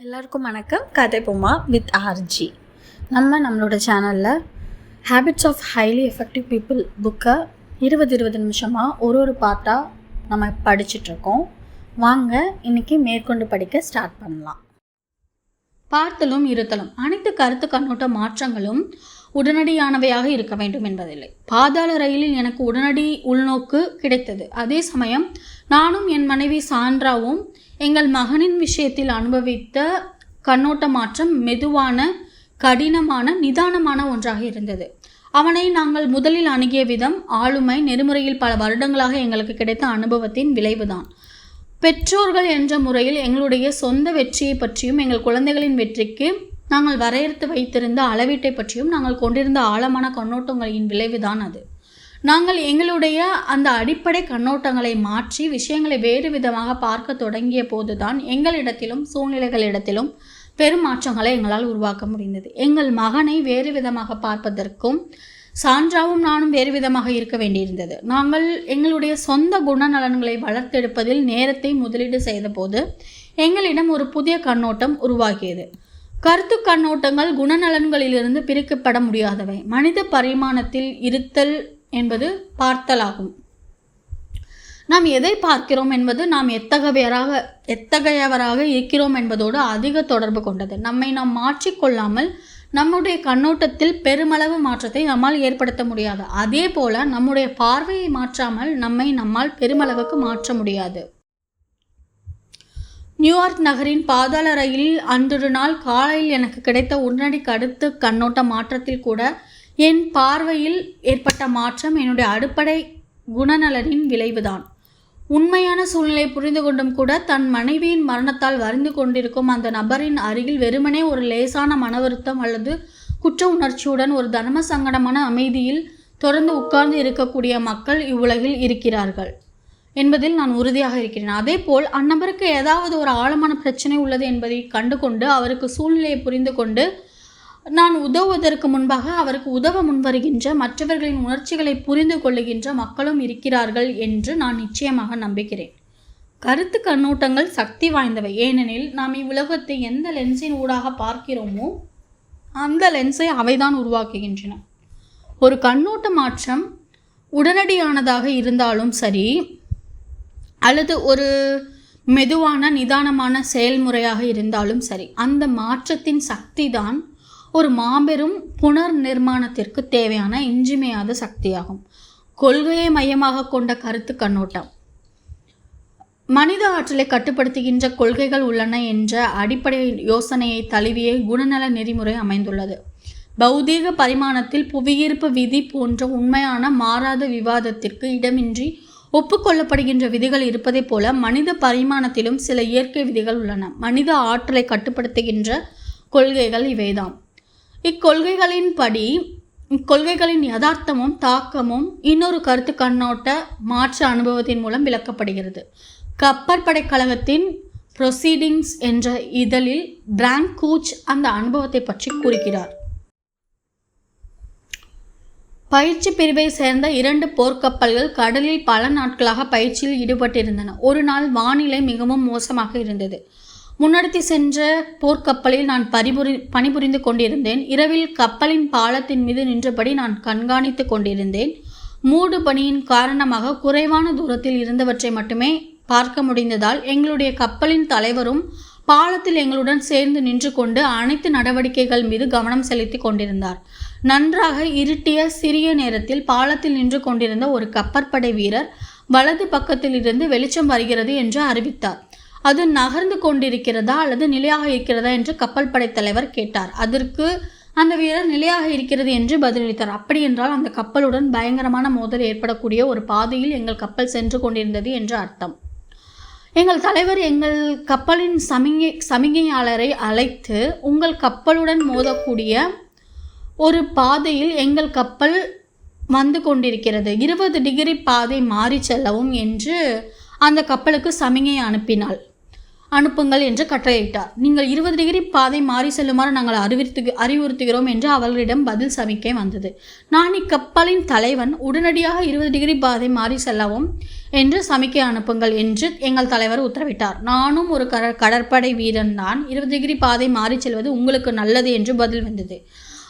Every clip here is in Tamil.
எல்லாருக்கும் வணக்கம். கதை பொம்மா வித் ஆர்ஜி நம்ம நம்மளோட சேனலில் habits of highly effective people புக்கை இருபது இருபது நிமிஷமாக ஒரு ஒரு பாட்டாக நம்ம படிச்சிட்ருக்கோம் வாங்க இன்னைக்கு மேற்கொண்டு படிக்க ஸ்டார்ட் பண்ணலாம். பார்த்தலும் இருத்தலும் அனைத்து கருத்து கண்ணோட்ட மாற்றங்களும் உடனடியானவையாக இருக்க வேண்டும் என்பதில்லை. பாதாள ரயிலில் எனக்கு உடனடி உள்நோக்கு கிடைத்தது. அதே சமயம் நானும் என் மனைவி சான்றாவும் எங்கள் மகனின் விஷயத்தில் அனுபவித்த கண்ணோட்ட மாற்றம் மெதுவான கடினமான நிதானமான ஒன்றாக இருந்தது. அவனை நாங்கள் முதலில் அணுகிய விதம் ஆளுமை நெறிமுறையில் பல வருடங்களாக எங்களுக்கு கிடைத்த அனுபவத்தின் விளைவுதான். பெற்றோர்கள் என்ற முறையில் எங்களுடைய சொந்த வெற்றியை பற்றியும் எங்கள் குழந்தைகளின் வெற்றிக்கு நாங்கள் வரையறுத்து வைத்திருந்த அளவீட்டை பற்றியும் நாங்கள் கொண்டிருந்த ஆழமான கண்ணோட்டங்களின் விளைவுதான் அது. நாங்கள் எங்களுடைய அந்த அடிப்படை கண்ணோட்டங்களை மாற்றி விஷயங்களை வேறு விதமாக பார்க்க தொடங்கிய போதுதான் எங்களிடத்திலும் சூழ்நிலைகளிடத்திலும் பெரும் மாற்றங்களை எங்களால் உருவாக்க முடிந்தது. எங்கள் மகனை வேறு விதமாக பார்ப்பதற்கும் சான்றாவும் நானும் வேறு விதமாக இருக்க வேண்டியிருந்தது. நாங்கள் எங்களுடைய சொந்த குணநலன்களை வளர்த்தெடுப்பதில் நேரத்தை முதலீடு செய்தபோது எங்களிடம் ஒரு புதிய கண்ணோட்டம் உருவாகியது. கருத்து கண்ணோட்டங்கள் குணநலன்களிலிருந்து பிரிக்கப்பட முடியாதவை. மனித பரிமாணத்தில் இருத்தல் என்பது பார்த்தலாகும். நாம் எதை பார்க்கிறோம் என்பது நாம் எத்தகையவராக எத்தகையவராக இருக்கிறோம் என்பதோடு அதிக தொடர்பு கொண்டது. நம்மை நாம் மாற்றிக்கொள்ளாமல் நம்முடைய கண்ணோட்டத்தில் பெருமளவு மாற்றத்தை நம்மால் ஏற்படுத்த முடியாது. அதே போல நம்முடைய பார்வையை மாற்றாமல் நம்மை நம்மால் பெருமளவுக்கு மாற்ற முடியாது. நியூயார்க் நகரின் பாதாள ரயிலில் அன்றொரு நாள் காலையில் எனக்கு கிடைத்த உடனடி கடுத்து கண்ணோட்ட மாற்றத்தில் கூட என் பார்வையில் ஏற்பட்ட மாற்றம் என்னுடைய அடிப்படை குணநலனின் விளைவுதான். உண்மையான சூழ்நிலை புரிந்து கொண்டும் கூட தன் மனைவியின் மரணத்தால் வருந்து கொண்டிருக்கும் அந்த நபரின் அருகில் வெறுமனே ஒரு லேசான மன வருத்தம் அல்லது குற்ற உணர்ச்சியுடன் ஒரு தர்ம சங்கடமான அமைதியில் தொடர்ந்து உட்கார்ந்து இருக்கக்கூடிய மக்கள் இவ்வுலகில் இருக்கிறார்கள் என்பதில் நான் உறுதியாக இருக்கிறேன். அதே போல் அந்நபருக்கு ஏதாவது ஒரு ஆழமான பிரச்சனை உள்ளது என்பதை கண்டுகொண்டு அவருக்கு சூழ்நிலையை புரிந்து கொண்டு நான் உதவுவதற்கு முன்பாக அவருக்கு உதவ முன்வருகின்ற மற்றவர்களின் உணர்ச்சிகளை புரிந்து கொள்ளுகின்ற மக்களும் இருக்கிறார்கள் என்று நான் நிச்சயமாக நம்புகிறேன். கருத்து கண்ணோட்டங்கள் சக்தி வாய்ந்தவை. ஏனெனில் நாம் இவ்வுலகத்தை எந்த லென்ஸின் ஊடாக பார்க்கிறோமோ அந்த லென்ஸை அவைதான் உருவாக்குகின்றன. ஒரு கண்ணோட்ட மாற்றம் உடனடியானதாக இருந்தாலும் சரி அல்லது ஒரு மெதுவான நிதானமான செயல்முறையாக இருந்தாலும் சரி அந்த மாற்றத்தின் சக்தி தான் ஒரு மாபெரும் புனர் நிர்மாணத்திற்கு தேவையான இன்றிமையாத சக்தியாகும். கொள்கையை மையமாக கொண்ட கருத்து கண்ணோட்டம். மனித ஆற்றலை கட்டுப்படுத்துகின்ற கொள்கைகள் உள்ளன என்ற அடிப்படை யோசனையை தழுவிய குணநல நெறிமுறை அமைந்துள்ளது. பௌதீக பரிமாணத்தில் புவியீர்ப்பு விதி போன்ற உண்மையான மாறாத விவாதத்திற்கு இடமின்றி ஒப்புக்கொள்ளப்படுகின்ற விதிகள் இருப்பதைப் போல மனித பரிமாணத்திலும் சில இயற்கை விதிகள் உள்ளன. மனித ஆற்றலை கட்டுப்படுத்துகின்ற கொள்கைகள் இவைதாம். இக்கொள்கைகளின்படி இக்கொள்கைகளின் யதார்த்தமும் தாக்கமும் இன்னொரு கருத்து கண்ணோட்ட மாற்ற அனுபவத்தின் மூலம் விளக்கப்படுகிறது. கப்பற்படை கழகத்தின் ப்ரொசீடிங்ஸ் என்ற இதழில் பிராங்க் கூச் அந்த அனுபவத்தை பற்றி கூறுகிறார். பயிற்சி பிரிவை சேர்ந்த இரண்டு போர்க்கப்பல்கள் கடலில் பல நாட்களாக பயிற்சியில் ஈடுபட்டிருந்தன. ஒரு நாள் வானிலை மிகவும் மோசமாக இருந்தது. முன்னெடுத்து சென்ற போர்க்கப்பலில் நான் பரிபுரி பணிபுரிந்து கொண்டிருந்தேன். இரவில் கப்பலின் பாலத்தின் மீது நின்றபடி நான் கண்காணித்து கொண்டிருந்தேன். மூடு பணியின் காரணமாக குறைவான தூரத்தில் இருந்தவற்றை மட்டுமே பார்க்க முடிந்ததால் எங்களுடைய கப்பலின் தலைவரும் பாலத்தில் எங்களுடன் சேர்ந்து நின்று கொண்டு அனைத்து நடவடிக்கைகள் மீது கவனம் செலுத்தி கொண்டிருந்தார். நன்றாக இருட்டிய சிறிய நேரத்தில் பாலத்தில் நின்று கொண்டிருந்த ஒரு கப்பற்படை வீரர் வலது பக்கத்தில் இருந்து வெளிச்சம் வருகிறது என்று அறிவித்தார். அது நகர்ந்து கொண்டிருக்கிறதா அல்லது நிலையாக இருக்கிறதா என்று கப்பல் படை தலைவர் கேட்டார். அதற்கு அந்த வீரர் நிலையாக இருக்கிறது என்று பதிலளித்தார். அப்படி என்றால் அந்த கப்பலுடன் பயங்கரமான மோதல் ஏற்படக்கூடிய ஒரு பாதையில் எங்கள் கப்பல் சென்று கொண்டிருந்தது என்று அர்த்தம். எங்கள் தலைவர் எங்கள் கப்பலின் சமிகை சமிகையாளரை அழைத்து உங்கள் கப்பலுடன் மோதக்கூடிய ஒரு பாதையில் எங்கள் கப்பல் வந்து கொண்டிருக்கிறது. இருபது டிகிரி பாதை மாறி செல்லவும் என்று அந்த கப்பலுக்கு சமிகை அனுப்பினாள். அனுப்புங்கள் என்று கட்டளையிட்டார். நீங்கள் இருபது டிகிரி பாதை மாறி செல்லுமாறு நாங்கள் அறிவுறுத்து அறிவுறுத்துகிறோம் என்று அவர்களிடம் பதில் சமிக்கை வந்தது. நான் இக்கப்பலின் தலைவன். உடனடியாக இருபது டிகிரி பாதை மாறி செல்லவும் என்று சமிக்கை அனுப்புங்கள் என்று எங்கள் தலைவர் உத்தரவிட்டார். நானும் ஒரு கட கடற்படை வீரன் தான். இருபது டிகிரி பாதை மாறி செல்வது உங்களுக்கு நல்லது என்று பதில் வந்தது.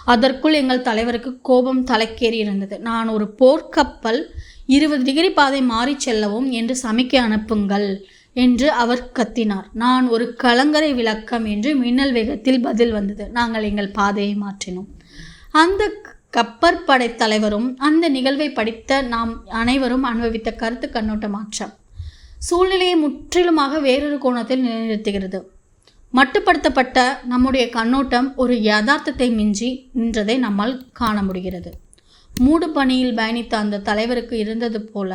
அதற்குள் எங்கள் தலைவருக்கு கோபம் தலைக்கேறி இருந்தது. நான் ஒரு போர்க்கப்பல். இருபது டிகிரி பாதை மாறி செல்லவும் என்று சமிக்கை அனுப்புங்கள். என்று அவர் கத்தினார். நான் ஒரு கலங்கரை விளக்கம் என்று மின்னல் வேகத்தில் பதில் வந்தது. நாங்கள் எங்கள் பாதையை மாற்றினோம். அந்த கப்பற்படை தலைவரும் அந்த நிகழ்வை படித்த நாம் அனைவரும் அனுபவித்த கருத்து கண்ணோட்ட மாற்றம். சூழ்நிலையை முற்றிலுமாக வேறொரு கோணத்தில் நிலைநிறுத்துகிறது. மட்டுப்படுத்தப்பட்ட நம்முடைய கண்ணோட்டம் ஒரு யதார்த்தத்தை மிஞ்சி நின்றதை நம்மால் காண முடிகிறது. மூடு பணியில் பயணித்த அந்த தலைவருக்கு இருந்தது போல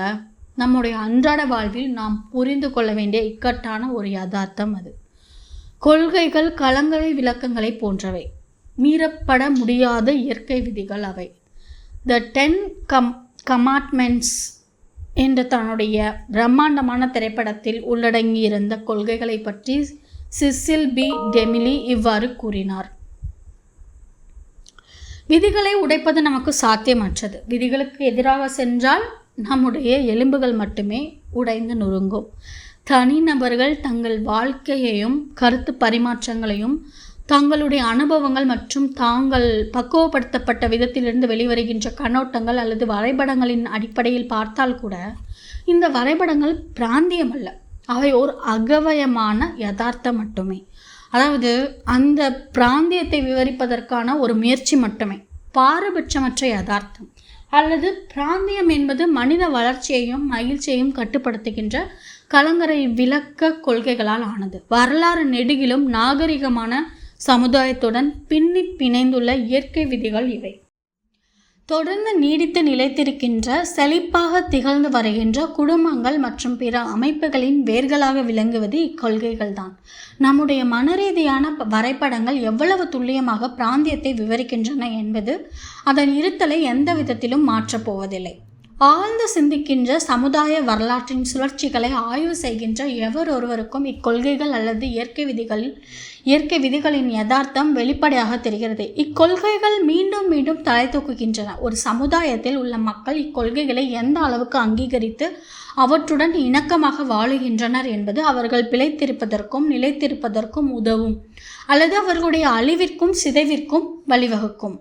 நம்முடைய அன்றாட வாழ்வில் நாம் புரிந்து கொள்ள வேண்டிய இக்கட்டான ஒரு யதார்த்தம் அது. கொள்கைகள் கலங்கரை விளக்கங்களை போன்றவை. மீறப்பட முடியாத இயற்கை விதிகள் அவை. த டென் கம் கமாட்மெண்ட்ஸ் என்ற தன்னுடைய பிரம்மாண்டமான திரைப்படத்தில் உள்ளடங்கியிருந்த கொள்கைகளை பற்றி சிசில் பி. டெமிலி இவ்வாறு கூறினார். விதிகளை உடைப்பது நமக்கு சாத்தியமற்றது. விதிகளுக்கு எதிராக சென்றால் நம்முடைய எலும்புகள் மட்டுமே உடைந்து நொறுங்கும். தனிநபர்கள் தங்கள் வாழ்க்கையையும் கருத்து பரிமாற்றங்களையும் தங்களுடைய அனுபவங்கள் மற்றும் தாங்கள் பக்குவப்படுத்தப்பட்ட விதத்திலிருந்து வெளிவருகின்ற கண்ணோட்டங்கள் அல்லது வரைபடங்களின் அடிப்படையில் பார்த்தால் கூட இந்த வரைபடங்கள் பிராந்தியம் அல்ல அவை ஒரு அகவயமான யதார்த்தம் மட்டுமே. அதாவது அந்த பிராந்தியத்தை விவரிப்பதற்கான ஒரு முயற்சி மட்டுமே. பாரபட்சமற்ற யதார்த்தம். அல்லது பிராந்தியம் என்பது மனித வளர்ச்சியையும் மகிழ்ச்சியையும் கட்டுப்படுத்துகின்ற கலங்கரை விளக்க கொள்கைகளால் ஆனது. வரலாறு நெடுகிலும் நாகரிகமான சமுதாயத்துடன் பின்னி பிணைந்துள்ள இயற்கை விதிகள் இவை. தொடர்ந்து நீடித்து நிலைத்திருக்கின்ற செழிப்பாக திகழ்ந்து வருகின்ற குடும்பங்கள் மற்றும் பிற அமைப்புகளின் வேர்களாக விளங்குவது இக்கொள்கைகள் தான் நம்முடைய மனரீதியான வரைபடங்கள் எவ்வளவு துல்லியமாக பிராந்தியத்தை விவரிக்கின்றன என்பது அதன் இருத்தலை எந்த விதத்திலும் மாற்றப் போவதில்லை. ஆழ்ந்து சிந்திக்கின்ற சமுதாய வரலாற்றின் சுழற்சிகளை ஆய்வு செய்கின்ற எவர் ஒருவருக்கும் இக்கொள்கைகள் அல்லது இயற்கை விதிகளில் இயற்கை விதிகளின் யதார்த்தம் வெளிப்படையாக தெரிகிறது. இக்கொள்கைகள் மீண்டும் மீண்டும் தலை தூக்குகின்றன. ஒரு சமுதாயத்தில் உள்ள மக்கள் இக்கொள்கைகளை எந்த அளவுக்கு அங்கீகரித்து அவற்றுடன் இணக்கமாக வாழுகின்றனர் என்பது அவர்கள் பிழைத்திருப்பதற்கும் நிலைத்திருப்பதற்கும் உதவும் அல்லது அவர்களுடைய அழிவிற்கும் சிதைவிற்கும் வழிவகுக்கும்.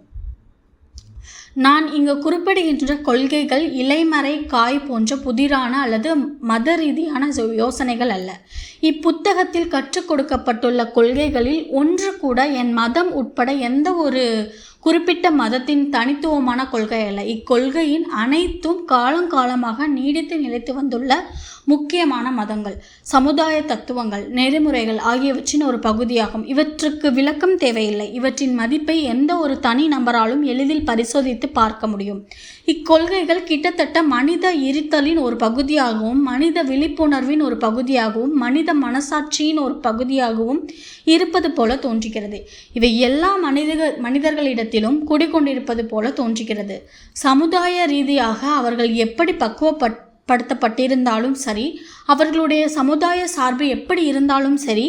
நான் இங்கு குறிப்பிடுகின்ற கொள்கைகள் இலைமறை காய் போன்ற புதிரான அல்லது மத ரீதியான யோசனைகள் அல்ல. இப்புத்தகத்தில் கற்றுக் கொடுக்கப்பட்டுள்ள கொள்கைகளில் ஒன்று கூட என் மதம் உட்பட எந்த ஒரு குறிப்பிட்ட மதத்தின் தனித்துவமான கொள்கை அல்ல. இக்கொள்கையின் அனைத்தும் காலங்காலமாக நீடித்து நிலைத்து வந்துள்ள முக்கியமான மதங்கள். சமுதாய தத்துவங்கள் நெறிமுறைகள் ஆகியவற்றின் ஒரு பகுதியாகும். இவற்றுக்கு விளக்கம் தேவையில்லை. இவற்றின் மதிப்பை எந்த ஒரு தனி நபராலும் எளிதில் பரிசோதித்து பார்க்க முடியும். இக்கொள்கைகள் கிட்டத்தட்ட மனித இருத்தலின் ஒரு பகுதியாகவும் மனித விழிப்புணர்வின் ஒரு பகுதியாகவும் மனித மனசாட்சியின் ஒரு பகுதியாகவும் இருப்பது போல தோன்றுகிறது. இவை எல்லா மனித மனிதர்களிடத்திலும் குடிக்கொண்டிருப்பது போல தோன்றுகிறது. சமுதாய ரீதியாக அவர்கள் எப்படி பக்குவப்பட் படுத்தப்பட்டிருந்தாலும் சரி அவர்களுடைய சமுதாய சார்பு எப்படி இருந்தாலும் சரி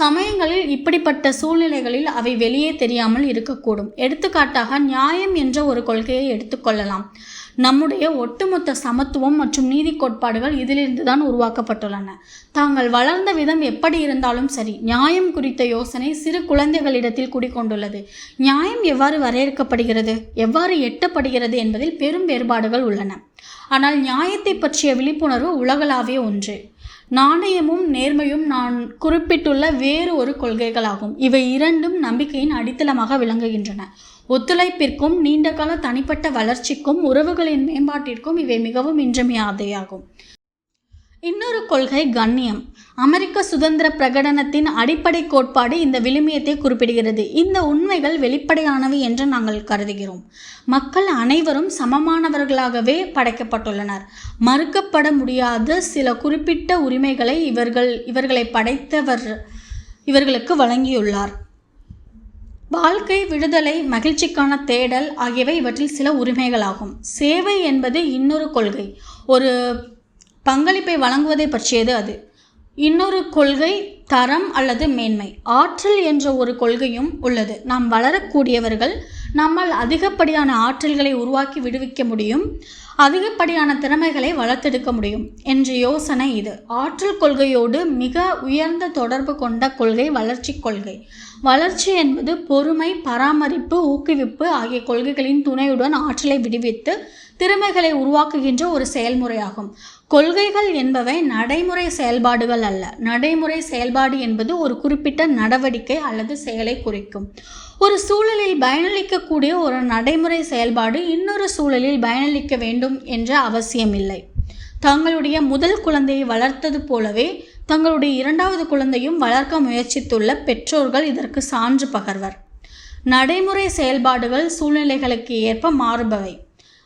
சமயங்களில் இப்படிப்பட்ட சூழ்நிலைகளில் அவை வெளியே தெரியாமல் இருக்கக்கூடும். எடுத்துக்காட்டாக நியாயம் என்ற ஒரு கொள்கையை எடுத்துக்கொள்ளலாம் நம்முடைய ஒட்டுமொத்த சமத்துவம் மற்றும் நீதி கோட்பாடுகள் இதிலிருந்து தான் உருவாக்கப்பட்டுள்ளன. தாங்கள் வளர்ந்த விதம் எப்படி இருந்தாலும் சரி நியாயம் குறித்த யோசனை சிறு குழந்தைகளிடத்தில் குடிக்கொண்டுள்ளது நியாயம் எவ்வாறு வரையறுக்கப்படுகிறது எவ்வாறு எட்டப்படுகிறது என்பதில் பெரும் வேறுபாடுகள் உள்ளன. ஆனால் நியாயத்தை பற்றிய விழிப்புணர்வு உலகளாவிய ஒன்று. நாணயமும் நேர்மையும் நான் குறிப்பிட்டுள்ள வேறு ஒரு கொள்கைகளாகும். இவை இரண்டும் நம்பிக்கையின் அடித்தளமாக விளங்குகின்றன. ஒத்துழைப்பிற்கும் நீண்டகால தனிப்பட்ட வளர்ச்சிக்கும் உறவுகளின் மேம்பாட்டிற்கும் இவை மிகவும் இன்றியமையாதையாகும் இன்னொரு கொள்கை கண்ணியம். அமெரிக்க சுதந்திர பிரகடனத்தின் அடிப்படை கோட்பாடு இந்த விழுமியத்தை குறிப்பிடுகிறது. இந்த உண்மைகள் வெளிப்படையானவை என்று நாங்கள் கருதுகிறோம். மக்கள் அனைவரும் சமமானவர்களாகவே படைக்கப்பட்டுள்ளனர். மறுக்கப்பட முடியாத சில குறிப்பிட்ட உரிமைகளை இவர்கள் இவர்களை படைத்தவர் இவர்களுக்கு வழங்கியுள்ளார். வாழ்க்கை விடுதலை மகிழ்ச்சிக்கான தேடல் ஆகியவை இவற்றில் சில உரிமைகளாகும். சேவை என்பது இன்னொரு கொள்கை. ஒரு பங்களிப்பை வழங்குவதை பற்றியது அது. இன்னொரு கொள்கை தரம் அல்லது மேன்மை. ஆற்றல் என்ற ஒரு கொள்கையும் உள்ளது. நாம் வளரக்கூடியவர்கள் நம்மால் அதிகப்படியான ஆற்றல்களை உருவாக்கி விடுவிக்க முடியும். அதிகப்படியான திறமைகளை வளர்த்தெடுக்க முடியும் என்ற யோசனை இது. ஆற்றல் கொள்கையோடு மிக உயர்ந்த தொடர்பு கொண்ட கொள்கை வளர்ச்சி கொள்கை. வளர்ச்சி என்பது பொறுமை பராமரிப்பு ஊக்குவிப்பு ஆகிய கொள்கைகளின் துணையுடன் ஆற்றலை விடுவித்து திறமைகளை உருவாக்குகின்ற ஒரு செயல்முறையாகும். கொள்கைகள் என்பவை நடைமுறை செயல்பாடுகள் அல்ல. நடைமுறை செயல்பாடு என்பது ஒரு குறிப்பிட்ட நடவடிக்கை அல்லது செயலை குறிக்கும். ஒரு சூழலில் பயனளிக்கக்கூடிய ஒரு நடைமுறை செயல்பாடு இன்னொரு சூழலில் பயனளிக்க வேண்டும் என்ற அவசியமில்லை. தங்களுடைய முதல் குழந்தையை வளர்த்தது போலவே தங்களுடைய இரண்டாவது குழந்தையும் வளர்க்க முயற்சித்துள்ள பெற்றோர்கள் இதற்கு சான்று பகர்வர். நடைமுறை செயல்பாடுகள் சூழ்நிலைகளுக்கு ஏற்ப மாறுபவை.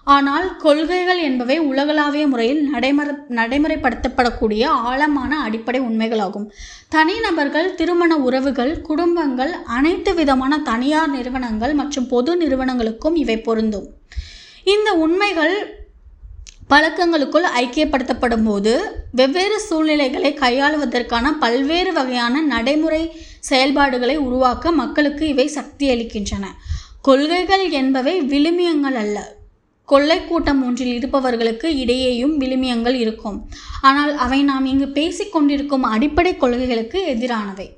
ஆனால் கொள்கைகள் என்பவை உலகளாவிய முறையில் நடைமுறை நடைமுறைப்படுத்தப்படக்கூடிய ஆழமான அடிப்படை உண்மைகளாகும். தனிநபர்கள் திருமண உறவுகள் குடும்பங்கள் அனைத்து விதமான தனியார் நிறுவனங்கள் மற்றும் பொது நிறுவனங்களுக்கும் இவை பொருந்தும். இந்த உண்மைகள் பழக்கங்களுக்குள் ஐக்கியப்படுத்தப்படும் போது வெவ்வேறு சூழ்நிலைகளை கையாளுவதற்கான பல்வேறு வகையான நடைமுறை செயல்பாடுகளை உருவாக்க மக்களுக்கு இவை சக்தியளிக்கின்றன கொள்கைகள் என்பவை விழுமியங்கள் அல்ல. கொள்ளை கூட்டம் ஒன்றில் இருப்பவர்களுக்கு இடையேயும் விழுமியங்கள் இருக்கும். ஆனால் அவை நாம் இங்கு பேசிக்கொண்டிருக்கும் அடிப்படை கொள்கைகளுக்கு எதிரானவை.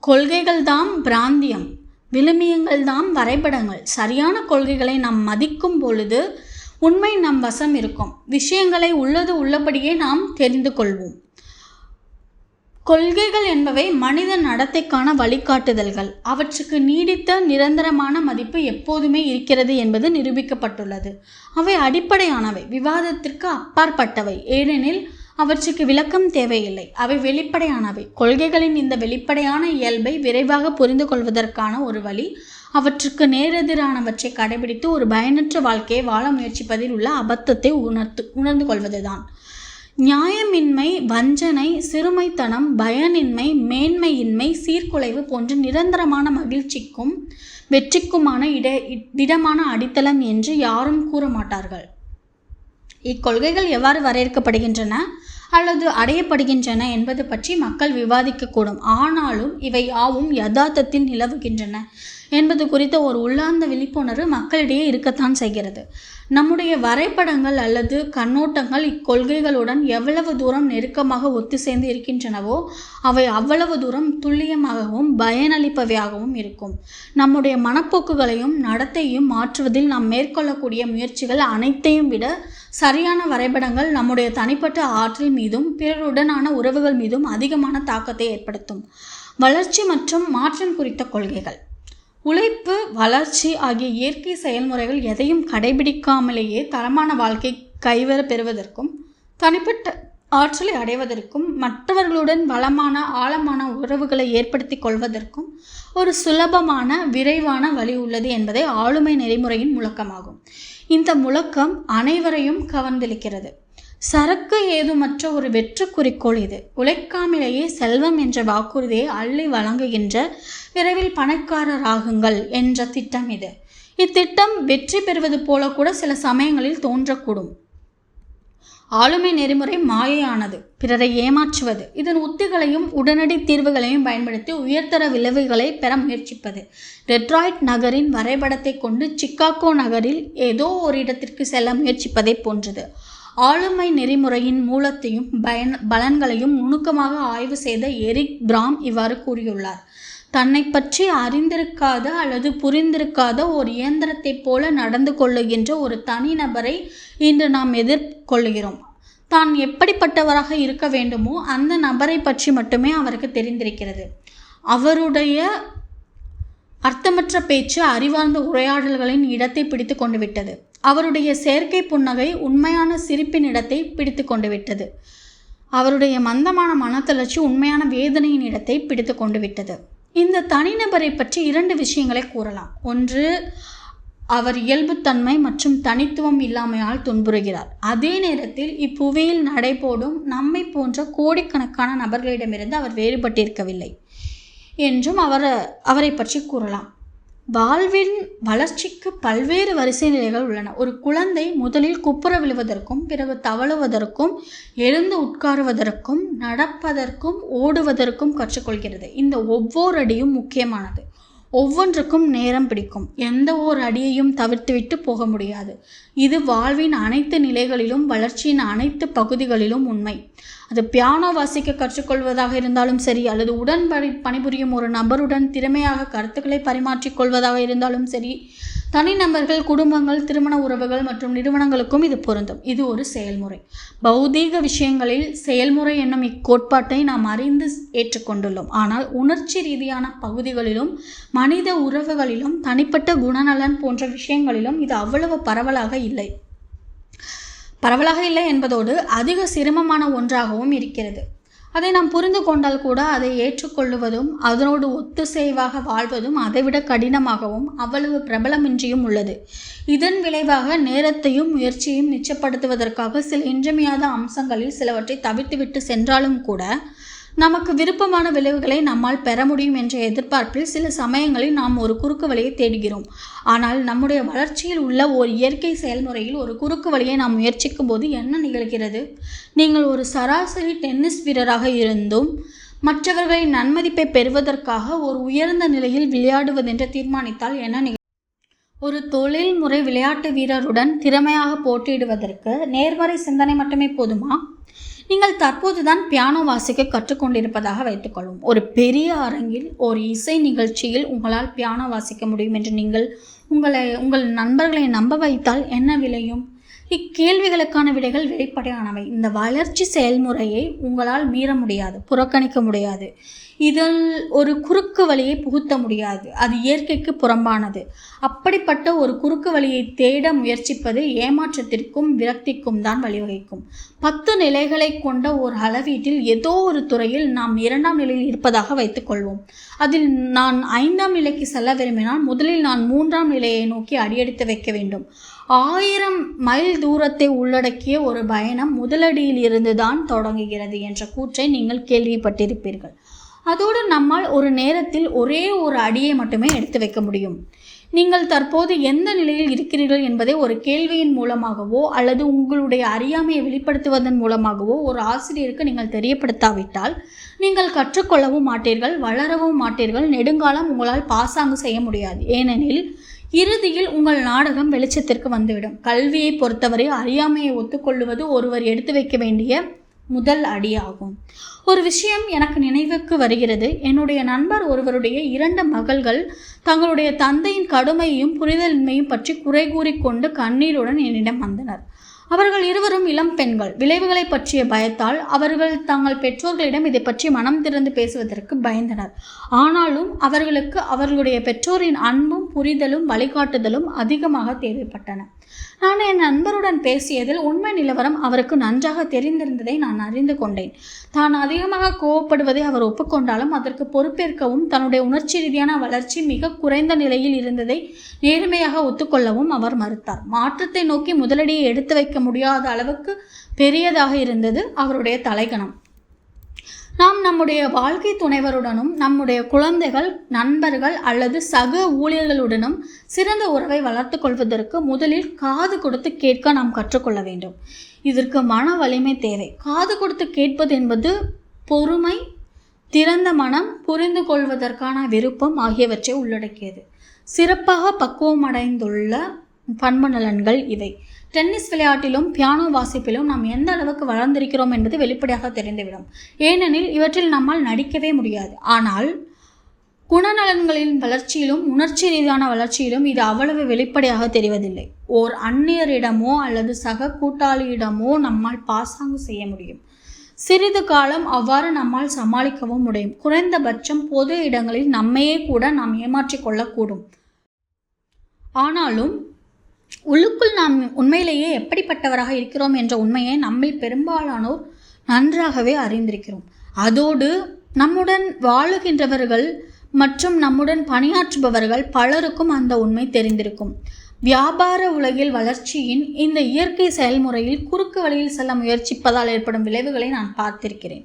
கொள்கைகள் தாம் பிராந்தியம் விழுமியங்கள் தாம் வரைபடங்கள். சரியான கொள்கைகளை நாம் மதிக்கும் பொழுது உண்மை நம் வசம் இருக்கும். விஷயங்களை உள்ளது உள்ளபடியே நாம் தெரிந்து கொள்வோம். கொள்கைகள் என்பவை மனித நடத்தைக்கான வழிகாட்டுதல்கள். அவற்றுக்கு நீடித்த நிரந்தரமான மதிப்பு எப்போதுமே இருக்கிறது என்பது நிரூபிக்கப்பட்டுள்ளது. அவை அடிப்படையானவை. விவாதத்திற்கு அப்பாற்பட்டவை. ஏனெனில் அவற்றுக்கு விளக்கம் தேவையில்லை. அவை வெளிப்படையானவை. கொள்கைகளின் இந்த வெளிப்படையான இயல்பை விரைவாக புரிந்து கொள்வதற்கான ஒரு வழி அவற்றுக்கு நேரெதிரானவற்றை கடைபிடித்து ஒரு பயனற்ற வாழ்க்கையை வாழ முயற்சிப்பதில் உள்ள அபத்தத்தை உணர்த்து உணர்ந்து கொள்வதுதான் நியாயமின்மை வஞ்சனை சிறுமைத்தனம் பயனின்மை மேன்மையின்மை சீர்குலைவு போன்ற நிரந்தரமான மகிழ்ச்சிக்கும் வெற்றிக்குமான இட திடமான அடித்தளம் என்று யாரும் கூற மாட்டார்கள் இக்கொள்கைகள் எவ்வாறு வரையறுக்கப்படுகின்றன? அல்லது அடையப்படுகின்றன என்பது பற்றி மக்கள் விவாதிக்கக்கூடும். ஆனாலும் இவை யாவும் யதார்த்தத்தில் நிலவுகின்றன என்பது குறித்த ஒரு உள்ளார்ந்த விழிப்புணர்வு மக்களிடையே இருக்கத்தான் செய்கிறது. நம்முடைய வரைபடங்கள் அல்லது கண்ணோட்டங்கள் இக்கொள்கைகளுடன் எவ்வளவு தூரம் நெருக்கமாக ஒத்து சேர்ந்து இருக்கின்றனவோ அவை அவ்வளவு தூரம் துல்லியமாகவும் பயனளிப்பவையாகவும் இருக்கும். நம்முடைய மனப்போக்குகளையும் நடத்தையும் மாற்றுவதில் நாம் மேற்கொள்ளக்கூடிய முயற்சிகள் அனைத்தையும் விட சரியான வரைபடங்கள் நம்முடைய தனிப்பட்ட ஆற்றல் மீதும் பிறருடனான உறவுகள் மீதும் அதிகமான தாக்கத்தை ஏற்படுத்தும். வளர்ச்சி மற்றும் மாற்றம் குறித்த கொள்கைகள். உழைப்பு வளர்ச்சி ஆகிய இயற்கை செயல்முறைகள் எதையும் கடைபிடிக்காமலேயே தரமான வாழ்க்கை கைவர பெறுவதற்கும் தனிப்பட்ட ஆற்றலை அடைவதற்கும் மற்றவர்களுடன் வளமான ஆழமான உறவுகளை ஏற்படுத்தி கொள்வதற்கும் ஒரு சுலபமான விரைவான வழி உள்ளது என்பதை ஆளுமை நெறிமுறையின் முழக்கமாகும். இந்த முழக்கம் அனைவரையும் கவர்ந்தளிக்கிறது சரக்கு ஏதுமற்ற ஒரு வெற்று குறிக்கோள் இது. உழைக்காமலேயே செல்வம் என்ற வாக்குறுதியை அள்ளி வழங்குகின்ற விரைவில் பணக்காரராகுங்கள் என்ற திட்டம் இது. இத்திட்டம் வெற்றி பெறுவது போல கூட சில சமயங்களில் தோன்றக்கூடும். ஆளுமை நெறிமுறை மாயையானது. பிறரை ஏமாற்றுவது. இதன் உத்திகளையும் உடனடி தீர்வுகளையும் பயன்படுத்தி உயர்தர விளைவுகளை பெற முயற்சிப்பது. டெட்ராய்ட் நகரின் வரைபடத்தை கொண்டு சிக்காகோ நகரில் ஏதோ ஒரு இடத்திற்கு செல்ல முயற்சிப்பதை போன்றது. ஆளுமை நெறிமுறையின் மூலத்தையும் பயன் பலன்களையும் நுணுக்கமாக ஆய்வு செய்த எரிக் பிராம் இவ்வாறு கூறியுள்ளார். தன்னை பற்றி அறிந்திருக்காத அல்லது புரிந்திருக்காத ஒரு இயந்திரத்தைப் போல நடந்து கொள்ளுகின்ற ஒரு தனிநபரை இன்று நாம் எதிர்கொள்கிறோம். தான் எப்படிப்பட்டவராக இருக்க வேண்டுமோ அந்த நபரை பற்றி மட்டுமே அவருக்கு தெரிந்திருக்கிறது. அவருடைய அர்த்தமற்ற பேச்சு அறிவார்ந்த உரையாடல்களின் இடத்தை பிடித்து கொண்டு விட்டது அவருடைய செயற்கை புன்னகை உண்மையான சிரிப்பின் இடத்தை பிடித்து கொண்டு விட்டது அவருடைய மந்தமான மனத்தளர்ச்சி உண்மையான வேதனையின் இடத்தை பிடித்து கொண்டு விட்டது இந்த தனிநபரை பற்றி இரண்டு விஷயங்களை கூறலாம். ஒன்று அவர் இயல்புத்தன்மை மற்றும் தனித்துவம் இல்லாமையால் துன்புறுகிறார். அதே நேரத்தில் இப்புவியில் நடைபோடும் நம்மை போன்ற கோடிக்கணக்கான நபர்களிடமிருந்து அவர் வேறுபட்டிருக்கவில்லை என்றும் அவர் அவரை பற்றி கூறலாம். வாழ்வின் வளர்ச்சிக்கு பல்வேறு வரிசை நிலைகள் உள்ளன. ஒரு குழந்தை முதலில் குப்புற விழுவதற்கும் பிறகு தவழுவதற்கும் எழுந்து உட்காருவதற்கும் நடப்பதற்கும் ஓடுவதற்கும் கற்றுக்கொள்கிறது. இந்த ஒவ்வொரு அடியும் முக்கியமானது. ஒவ்வொன்றுக்கும் நேரம் பிடிக்கும். எந்த ஓர் அடியையும் தவிர்த்துவிட்டு போக முடியாது. இது வாழ்வின் அனைத்து நிலைகளிலும் வளர்ச்சியின் அனைத்து பகுதிகளிலும் உண்மை. அது பியானோ வாசிக்க கற்றுக்கொள்வதாக இருந்தாலும் சரி அல்லது உடன் பணி பணிபுரியும் ஒரு நபருடன் திறமையாக கருத்துக்களை பரிமாற்றிக்கொள்வதாக இருந்தாலும் சரி தனிநபர்கள் குடும்பங்கள் திருமண உறவுகள் மற்றும் நிறுவனங்களுக்கும் இது பொருந்தும். இது ஒரு செயல்முறை. பௌதீக விஷயங்களில் செயல்முறை என்னும் இக்கோட்பாட்டை நாம் அறிந்து ஏற்றுக்கொண்டுள்ளோம். ஆனால் உணர்ச்சி ரீதியான பகுதிகளிலும் மனித உறவுகளிலும் தனிப்பட்ட குணநலன் போன்ற விஷயங்களிலும் இது அவ்வளவு பரவலாக இல்லை. பரவலாக இல்லை என்பதோடு அதிக சிரமமான ஒன்றாகவும் இருக்கிறது. அதை நாம் புரிந்து கொண்டால் கூட அதை ஏற்றுக்கொள்ளுவதும் அதனோடு ஒத்துசேவாக வாழ்வதும் அதைவிட கடினமாகவும் அவ்வளவு பிரபலமின்றியும் உள்ளது. இதன் விளைவாக நேரத்தையும் முயற்சியையும் நிச்சப்படுத்துவதற்காக சில இன்றமையாத அம்சங்களில் சிலவற்றை தவிர்த்துவிட்டு சென்றாலும் கூட நமக்கு விருப்பமான விளைவுகளை நம்மால் பெற முடியும் என்ற எதிர்பார்ப்பில் சில சமயங்களில் நாம் ஒரு குறுக்கு வழியை தேடுகிறோம். ஆனால் நம்முடைய வளர்ச்சியில் உள்ள ஒரு இயற்கை செயல்முறையில் ஒரு குறுக்கு வழியை நாம் முயற்சிக்கும் போது என்ன நிகழ்கிறது? நீங்கள் ஒரு சராசரி டென்னிஸ் வீரராக இருந்தும் மற்றவர்களின் நன்மதிப்பை பெறுவதற்காக ஒரு உயர்ந்த நிலையில் விளையாடுவதென்று தீர்மானித்தால் என்ன நிகழும் ஒரு தொழில்முறை விளையாட்டு வீரருடன் திறமையாக போட்டியிடுவதற்கு நேர்மறை சிந்தனை மட்டுமே போதுமா? நீங்கள் தற்போதுதான் பியானோ வாசிக்க கற்றுக்கொண்டிருப்பதாக வைத்துக்கொள்வோம். ஒரு பெரிய அரங்கில் ஒரு இசை நிகழ்ச்சியில் உங்களால் பியானோ வாசிக்க முடியும் என்று நீங்கள் உங்களை உங்கள் நண்பர்களை நம்ப வைத்தால் என்ன விளையும்? இக்கேள்விகளுக்கான விடைகள் வெளிப்படையானவை. இந்த வளர்ச்சி செயல்முறையை உங்களால் மீற முடியாது புறக்கணிக்க முடியாது. இதில் ஒரு குறுக்கு வழியை புகுத்த முடியாது. அது இயற்கைக்கு புறம்பானது. அப்படிப்பட்ட ஒரு குறுக்கு வழியை தேட முயற்சிப்பது ஏமாற்றத்திற்கும் விரக்திக்கும் தான் வழிவகுக்கும். பத்து நிலைகளை கொண்ட ஒரு அளவீட்டில் ஏதோ ஒரு துறையில் நாம் இரண்டாம் நிலையில் இருப்பதாக வைத்துக்கொள்வோம் அதில் நான் ஐந்தாம் நிலைக்கு செல்ல விரும்பினால் முதலில் நான் மூன்றாம் நிலையை நோக்கி அடியெடுத்து வைக்க வேண்டும். ஆயிரம் மைல் தூரத்தை உள்ளடக்கிய ஒரு பயணம் முதலடியில் இருந்துதான் தொடங்குகிறது என்ற கூற்றை நீங்கள் கேள்விப்பட்டிருப்பீர்கள். அதோடு நம்மால் ஒரு நேரத்தில் ஒரே ஒரு அடியை மட்டுமே எடுத்து வைக்க முடியும். நீங்கள் தற்போது எந்த நிலையில் இருக்கிறீர்கள் என்பதை ஒரு கேள்வியின் மூலமாகவோ அல்லது உங்களுடைய அறியாமையை வெளிப்படுத்துவதன் மூலமாகவோ ஒரு ஆசிரியருக்கு நீங்கள் தெரியப்படுத்தாவிட்டால் நீங்கள் கற்றுக்கொள்ளவும் மாட்டீர்கள் வளரவும் மாட்டீர்கள் நெடுங்காலம் உங்களால் பாசாங்கு செய்ய முடியாது. ஏனெனில் இறுதியில் உங்கள் நாடகம் வெளிச்சத்திற்கு வந்துவிடும். கல்வியை பொறுத்தவரை அறியாமையை ஒத்துக்கொள்ளுவது ஒருவர் எடுத்து வைக்க வேண்டிய முதல் அடியாகும். ஒரு விஷயம் எனக்கு நினைவுக்கு வருகிறது. என்னுடைய நண்பர் ஒருவருடைய இரண்டு மகள்கள் தங்களுடைய தந்தையின் கடுமையையும் புரிதலின்மையும் பற்றி குறை கூறிக்கொண்டு கண்ணீருடன் என்னிடம் வந்தனர். அவர்கள் இருவரும் இளம் பெண்கள். விளைவுகளை பற்றிய பயத்தால் அவர்கள் தங்கள் பெற்றோர்களிடம் இதை பற்றி மனம் திறந்து பேசுவதற்கு பயந்தனர். ஆனாலும் அவர்களுக்கு அவர்களுடைய பெற்றோரின் அன்பும் புரிதலும் வழிகாட்டுதலும் அதிகமாக தேவைப்பட்டன. நான் என் நண்பருடன் பேசியதில் உண்மை நிலவரம் அவருக்கு நன்றாக தெரிந்திருந்ததை நான் அறிந்து கொண்டேன். தான் அதிகமாக கோவப்படுவதை அவர் ஒப்புக்கொண்டாலும் அதற்கு பொறுப்பேற்கவும் தன்னுடைய உணர்ச்சி ரீதியான வளர்ச்சி மிக குறைந்த நிலையில் இருந்ததை நேர்மையாக ஒத்துக்கொள்ளவும் அவர் மறுத்தார். மாற்றத்தை நோக்கி முதலடியை எடுத்து வைக்க முடியாத அளவுக்கு பெரியதாக இருந்தது அவருடைய தலைகணம் நாம் நம்முடைய வாழ்க்கை துணைவருடனும் நம்முடைய குழந்தைகள் நண்பர்கள் அல்லது சக ஊழியர்களுடனும் சிறந்த உறவை வளர்த்து கொள்வதற்கு முதலில் காது கொடுத்து கேட்க நாம் கற்றுக்கொள்ள வேண்டும். இதற்கு மன வலிமை தேவை. காது கொடுத்து கேட்பது என்பது பொறுமை திறந்த மனம் புரிந்து கொள்வதற்கான விருப்பம் ஆகியவற்றை உள்ளடக்கியது. சிறப்பாக பக்குவமடைந்துள்ள பண்பு நலன்கள் இவை. டென்னிஸ் விளையாட்டிலும் பியானோ வாசிப்பிலும் நாம் எந்த அளவுக்கு வளர்ந்திருக்கிறோம் என்பது வெளிப்படையாக தெரிந்துவிடும். ஏனெனில் இவற்றில் நம்மால் நடிக்கவே முடியாது. ஆனால் குணநலன்களின் வளர்ச்சியிலும் உணர்ச்சி ரீதியான வளர்ச்சியிலும் இது அவ்வளவு வெளிப்படையாக தெரிவதில்லை. ஓர் அந்நியரிடமோ அல்லது சக கூட்டாளியிடமோ நம்மால் பாசாங்கு செய்ய முடியும். சிறிது காலம் அவ்வாறு நம்மால் சமாளிக்கவும் முடியும். குறைந்தபட்சம் பொது இடங்களில் நம்மையே கூட நாம் ஏமாற்றிக் கொள்ளக்கூடும். ஆனாலும் உள்ளுக்குள் நாம் உண்மையிலேயே எப்படிப்பட்டவராக இருக்கிறோம் என்ற உண்மையை நம்மில் பெரும்பாலானோர் நன்றாகவே அறிந்திருக்கிறோம். அதோடு நம்முடன் வாழுகின்றவர்கள் மற்றும் நம்முடன் பணியாற்றுபவர்கள் பலருக்கும் அந்த உண்மை தெரிந்திருக்கும். வியாபார உலகில் வளர்ச்சியின் இந்த இயற்கை செயல்முறையில் குறுக்கு வழியில் செல்ல முயற்சிப்பதால் ஏற்படும் விளைவுகளை நான் பார்த்திருக்கிறேன்.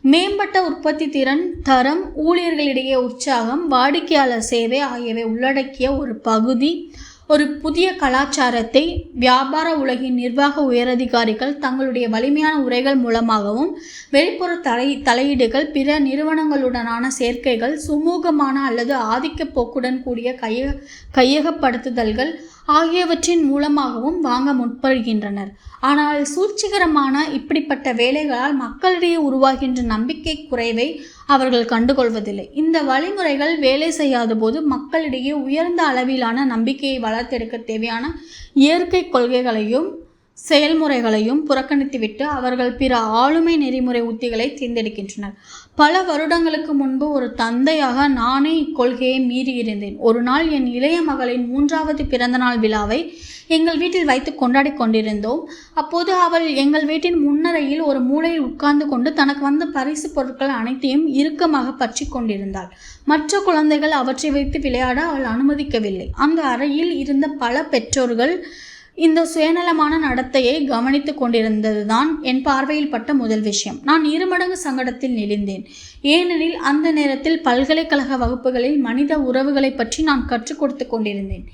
மேம்பட்ட உற்பத்தி திறன் தரம் ஊழியர்களிடையே உற்சாகம் வாடிக்கையாளர் சேவை ஆகியவை உள்ளடக்கிய ஒரு பகுதி ஒரு புதிய கலாச்சாரத்தை வியாபார உலகின் நிர்வாக உயரதிகாரிகள் தங்களுடைய வலிமையான உரைகள் மூலமாகவும் வெளிப்புற தலை தலையீடுகள் பிற நிறுவனங்களுடனான சேர்க்கைகள் சுமூகமான அல்லது ஆதிக்க போக்குடன் கூடிய கைய கையகப்படுத்துதல்கள் ஆகியவற்றின் மூலமாகவும் வாங்க முற்படுகின்றனர். ஆனால் சூழ்ச்சிகரமான இப்படிப்பட்ட வேலைகளால் மக்களிடையே உருவாகின்ற நம்பிக்கை குறைவை அவர்கள் கண்டுகொள்வதில்லை. இந்த வழிமுறைகள் வேலை செய்யாத போது மக்களிடையே உயர்ந்த அளவிலான நம்பிக்கையை வளர்த்தெடுக்க தேவையான இயற்கை கொள்கைகளையும் செயல்முறைகளையும் புறக்கணித்துவிட்டு அவர்கள் பிற ஆளுமை நெறிமுறை உத்திகளை தேர்ந்தெடுக்கின்றனர். பல வருடங்களுக்கு முன்பு ஒரு தந்தையாக நானே இக்கொள்கையை மீறியிருந்தேன் ஒரு நாள் என் இளைய மகளின் மூன்றாவது பிறந்தநாள் விழாவை எங்கள் வீட்டில் வைத்து கொண்டாடி கொண்டிருந்தோம். அப்போது அவள் எங்கள் வீட்டின் முன்னரையில் ஒரு மூலையில் உட்கார்ந்து கொண்டு தனக்கு வந்த பரிசு பொருட்கள் அனைத்தையும் இறுக்கமாக பற்றி கொண்டிருந்தாள். மற்ற குழந்தைகள் அவற்றை வைத்து விளையாட அவள் அனுமதிக்கவில்லை. அந்த அறையில் இருந்த பல பெற்றோர்கள் இந்த சுயநலமான நடத்தையை கவனித்து கொண்டிருந்ததுதான் என் பார்வையில் பட்ட முதல் விஷயம். நான் இருமடங்கு சங்கடத்தில் நெளிந்தேன் ஏனெனில் அந்த நேரத்தில் பல்கலைக்கழக வகுப்புகளில் மனித உறவுகளை பற்றி நான் கற்றுக் கொடுத்து கொண்டிருந்தேன்.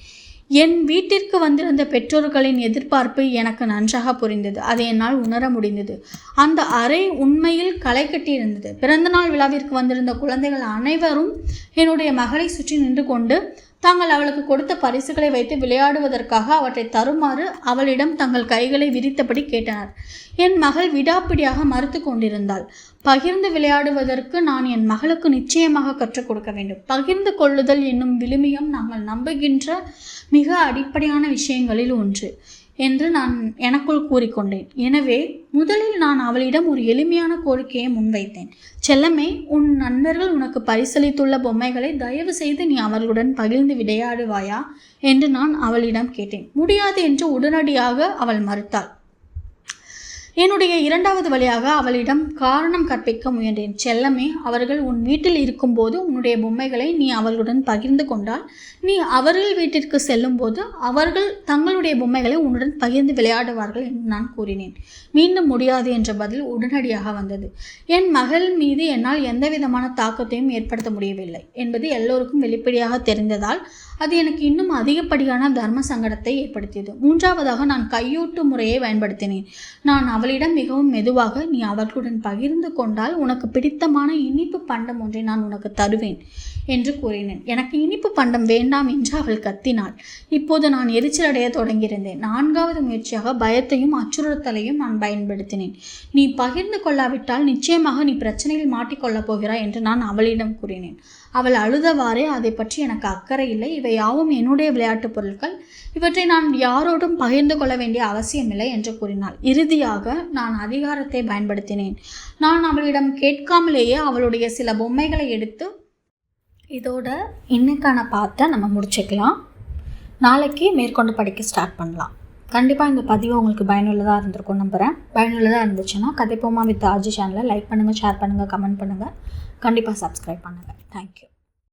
என் வீட்டிற்கு வந்திருந்த பெற்றோர்களின் எதிர்பார்ப்பு எனக்கு நன்றாக புரிந்தது. அதை என்னால் உணர முடிந்தது. அந்த அறை உண்மையில் களை கட்டியிருந்தது. பிறந்தநாள் விழாவிற்கு வந்திருந்த குழந்தைகள் அனைவரும் என்னுடைய மகளை சுற்றி நின்று கொண்டு தாங்கள் அவளுக்கு கொடுத்த பரிசுகளை வைத்து விளையாடுவதற்காக அவற்றை தருமாறு அவளிடம் தங்கள் கைகளை விரித்தபடி கேட்டனர். என் மகள் விடாப்பிடியாக மறுத்து கொண்டிருந்தாள். பகிர்ந்து விளையாடுவதற்கு நான் என் மகளுக்கு நிச்சயமாக கற்றுக் கொடுக்க வேண்டும். பகிர்ந்து கொள்ளுதல் என்னும் விழுமியம் நாங்கள் நம்புகின்ற மிக அடிப்படையான விஷயங்களில் ஒன்று. என்று நான் எனக்குள் கூறிக்கொண்டேன். எனவே முதலில் நான் அவளிடம் ஒரு எளிமையான கோரிக்கையை முன்வைத்தேன். செல்லமே உன் நண்பர்கள் உனக்கு பரிசளித்துள்ள பொம்மைகளை தயவு செய்து நீ அவர்களுடன் பகிர்ந்து விளையாடுவாயா என்று நான் அவளிடம் கேட்டேன். முடியாது என்று உடனடியாக அவள் மறுத்தாள். என்னுடைய இரண்டாவது வழியாக அவளிடம் காரணம் கற்பிக்க முயன்றேன். செல்லமே அவர்கள் உன் வீட்டில் இருக்கும்போது உன்னுடைய பொம்மைகளை நீ அவர்களுடன் பகிர்ந்து கொண்டால் நீ அவர்கள் வீட்டிற்கு செல்லும்போது அவர்கள் தங்களுடைய பொம்மைகளை உன்னுடன் பகிர்ந்து விளையாடுவார்கள் என்று நான் கூறினேன். மீண்டும் முடியாது என்ற பதில் உடனடியாக வந்தது. என் மகள் மீது என்னால் எந்த விதமான தாக்கத்தையும் ஏற்படுத்த முடியவில்லை என்பது எல்லோருக்கும் வெளிப்படையாக தெரிந்ததால் அது எனக்கு இன்னும் அதிகப்படியான தர்ம சங்கடத்தை ஏற்படுத்தியது. மூன்றாவதாக நான் கையூட்டு முறையை பயன்படுத்தினேன். நான் அவளிடம் மிகவும் மெதுவாக நீ அவர்களுடன் பகிர்ந்து கொண்டால் உனக்கு பிடித்தமான இனிப்பு பண்டம் ஒன்றை நான் உனக்கு தருவேன் என்று கூறினேன். எனக்கு இனிப்பு பண்டம் வேண்டாம் என்று அவள் கத்தினாள். இப்போது நான் எரிச்சலடைய தொடங்கியிருந்தேன். நான்காவது முயற்சியாக பயத்தையும் அச்சுறுத்தலையும் நான் பயன்படுத்தினேன். நீ பகிர்ந்து கொள்ளாவிட்டால் நிச்சயமாக நீ பிரச்சனையில் மாட்டிக்கொள்ளப் போகிறாய் என்று நான் அவளிடம் கூறினேன். அவள் அழுதவாறே அதை பற்றி எனக்கு அக்கறை இல்லை. இவை யாவும் என்னுடைய விளையாட்டுப் பொருட்கள். இவற்றை நான் யாரோடும் பகிர்ந்து கொள்ள வேண்டிய அவசியமில்லை என்று கூறினாள். இறுதியாக நான் அதிகாரத்தை பயன்படுத்தினேன். நான் அவளிடம் கேட்காமலேயே அவளுடைய சில பொம்மைகளை எடுத்து இதோட இன்னைக்கான பாட்டை நம்ம முடிச்சுக்கலாம். நாளைக்கு மேற்கொண்டு படிக்க ஸ்டார்ட் பண்ணலாம். கண்டிப்பாக இந்த பதிவு உங்களுக்கு பயனுள்ளதாக இருந்திருக்கும் நம்புகிறேன் பயனுள்ளதாக இருந்துச்சுன்னா கதைப்போமா வித் ஆஜி சேனலை லைக் பண்ணுங்கள் ஷேர் பண்ணுங்கள் கமெண்ட் பண்ணுங்கள் கண்டிப்பாக சப்ஸ்கிரைப் பண்ணுங்கள் தேங்க்யூ